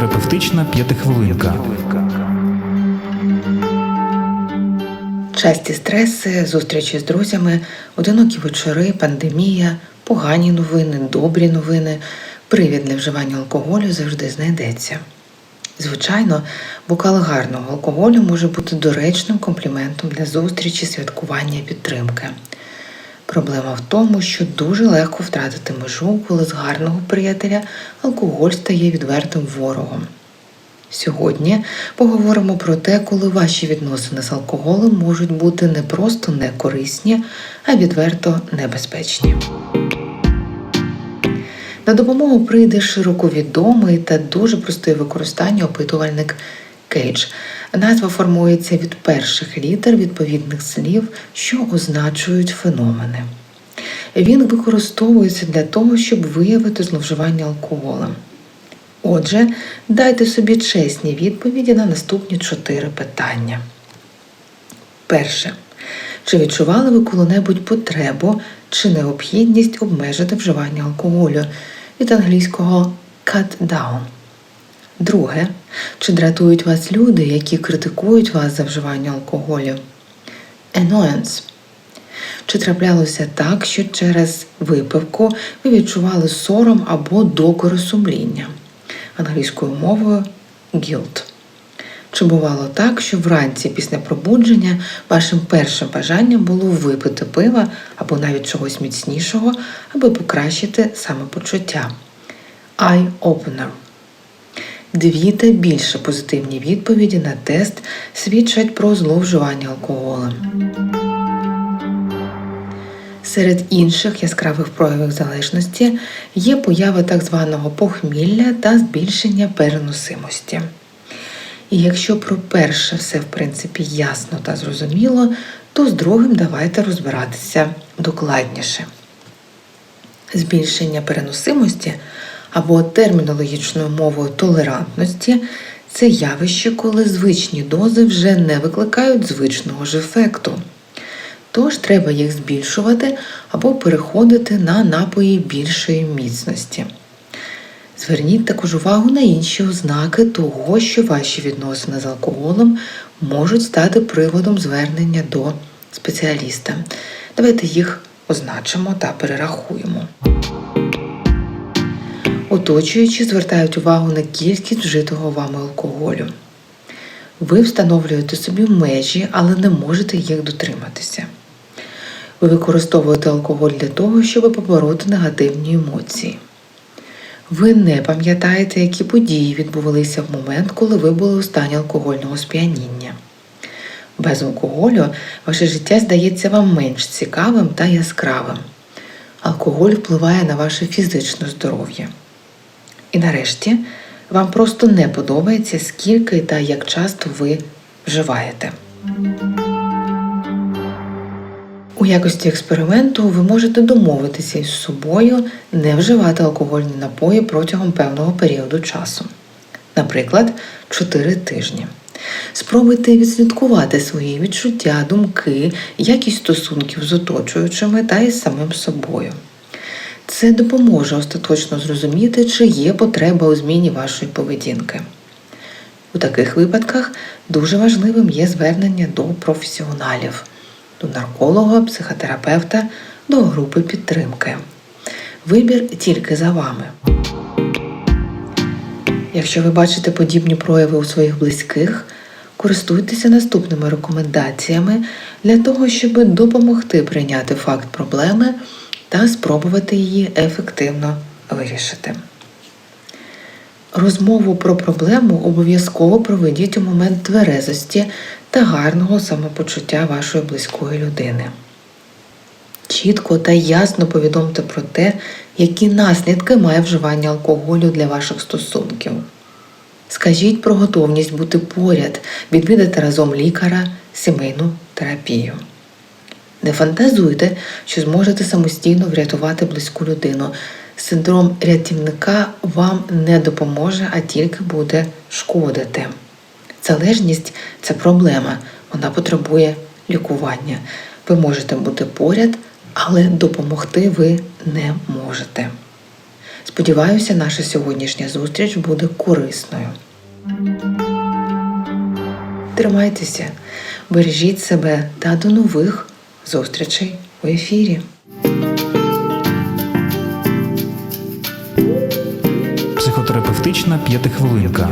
Психотерапевтична п'ятихвилинка. Часті стреси, зустрічі з друзями, одинокі вечори, пандемія, погані новини, добрі новини, привід для вживання алкоголю завжди знайдеться. Звичайно, бокал гарного алкоголю може бути доречним компліментом для зустрічі, святкування і підтримки. Проблема в тому, що дуже легко втратити межу, коли з гарного приятеля алкоголь стає відвертим ворогом. Сьогодні поговоримо про те, коли ваші відносини з алкоголем можуть бути не просто некорисні, а відверто небезпечні. На допомогу прийде широко відомий та дуже простий в використанні опитувальник Кейдж. Назва формується від перших літер відповідних слів, що означують феномени. Він використовується для того, щоб виявити зловживання алкоголем. Отже, дайте собі чесні відповіді на наступні чотири питання. Перше. Чи відчували ви коли-небудь потребу чи необхідність обмежити вживання алкоголю від англійського cut down? Друге. Чи дратують вас люди, які критикують вас за вживання алкоголю? Annoyance. Чи траплялося так, що через випивку ви відчували сором або докори сумління? Англійською мовою guilt. Чи бувало так, що вранці після пробудження вашим першим бажанням було випити пива або навіть чогось міцнішого, аби покращити самопочуття? Eye-opener. Дві та більше позитивні відповіді на тест свідчать про зловживання алкоголем. Серед інших яскравих проявів залежності є поява так званого похмілля та збільшення переносимості. І якщо про перше все в принципі ясно та зрозуміло, то з другим давайте розбиратися докладніше. Збільшення переносимості або термінологічною мовою толерантності це явище, коли звичні дози вже не викликають звичного ж ефекту. Тож треба їх збільшувати або переходити на напої більшої міцності. Зверніть також увагу на інші ознаки того, що ваші відносини з алкоголем можуть стати приводом звернення до спеціаліста. Давайте їх означимо та перерахуємо. Оточуючі звертають увагу на кількість вжитого вами алкоголю. Ви встановлюєте собі межі, але не можете їх дотриматися. Ви використовуєте алкоголь для того, щоб побороти негативні емоції. Ви не пам'ятаєте, які події відбувалися в момент, коли ви були у стані алкогольного сп'яніння. Без алкоголю ваше життя здається вам менш цікавим та яскравим. Алкоголь впливає на ваше фізичне здоров'я. І нарешті вам просто не подобається, скільки та як часто ви вживаєте. У якості експерименту ви можете домовитися із собою не вживати алкогольні напої протягом певного періоду часу, наприклад, 4 тижні. Спробуйте відслідкувати свої відчуття, думки, якість стосунків з оточуючими та із самим собою. Це допоможе остаточно зрозуміти, чи є потреба у зміні вашої поведінки. У таких випадках дуже важливим є звернення до професіоналів, до нарколога, психотерапевта, до групи підтримки. Вибір тільки за вами. Якщо ви бачите подібні прояви у своїх близьких, користуйтеся наступними рекомендаціями для того, щоб допомогти прийняти факт проблеми та спробувати її ефективно вирішити. Розмову про проблему обов'язково проведіть у момент тверезості та гарного самопочуття вашої близької людини. Чітко та ясно повідомте про те, які наслідки має вживання алкоголю для ваших стосунків. Скажіть про готовність бути поряд, відвідати разом лікаря, сімейну терапію. Не фантазуйте, що зможете самостійно врятувати близьку людину. Синдром рятівника вам не допоможе, а тільки буде шкодити. Залежність це проблема, вона потребує лікування. Ви можете бути поряд, але допомогти ви не можете. Сподіваюся, наша сьогоднішня зустріч буде корисною. Тримайтеся, бережіть себе та до нових зустрічей у ефірі. Психотерапевтична п'ятихвилинка.